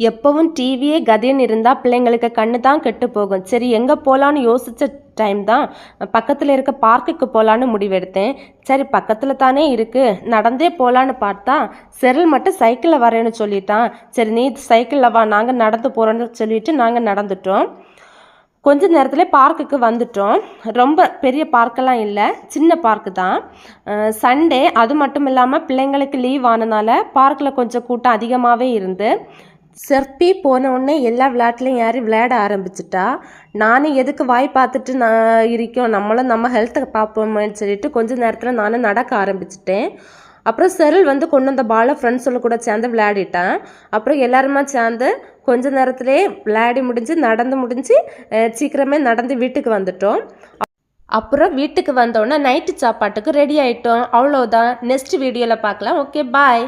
எப்பவும் டிவியே கதைன்னு இருந்தால் பிள்ளைங்களுக்கு கண்ணு தான் கெட்டு போகும். சரி எங்கே போகலான்னு யோசித்த டைம் தான் பக்கத்தில் இருக்க பார்க்குக்கு போகலான்னு முடிவெடுத்தேன். சரி பக்கத்தில் தானே இருக்குது நடந்தே போகலான்னு பார்த்தா செரில் மட்டும் சைக்கிளில் வரேன்னு சொல்லிட்டான். சரி நீ சைக்கிளில் வா நாங்கள் நடந்து போகிறோன்னு சொல்லிட்டு நாங்கள் நடந்துட்டோம். கொஞ்ச நேரத்தில் பார்க்குக்கு வந்துட்டோம். ரொம்ப பெரிய பார்க்கெல்லாம் இல்லை சின்ன பார்க்கு தான். சண்டே அது மட்டும் இல்லாமல் பிள்ளைங்களுக்கு லீவ் ஆனதுனால பார்க்கில் கொஞ்சம் கூட்டம் அதிகமாகவே இருந்து செர்பி போன உடனே எல்லா விளையாட்டுலையும் யாரும் விளையாட ஆரம்பிச்சிட்டா. நானும் எதுக்கு வாய் பார்த்துட்டு நான் இருக்கோம்? நம்மளும் நம்ம ஹெல்த்தை பார்ப்போமேன்னு சொல்லிட்டு கொஞ்ச நேரத்தில் நானும் நடக்க ஆரம்பிச்சிட்டேன். அப்புறம் செருள் வந்து கொண்டு வந்த பாலை ஃப்ரெண்ட்ஸோட கூட சேர்ந்து விளையாடிட்டேன். அப்புறம் எல்லாருமா சேர்ந்து கொஞ்ச நேரத்திலே விளையாடி முடிஞ்சு நடந்து முடிஞ்சு சீக்கிரமே நடந்து வீட்டுக்கு வந்துட்டோம். அப்புறம் வீட்டுக்கு வந்தோடனே நைட்டு சாப்பாட்டுக்கு ரெடி ஆகிட்டோம் அவ்வளோதான் நெக்ஸ்ட் வீடியோவில் பார்க்கலாம். Okay bye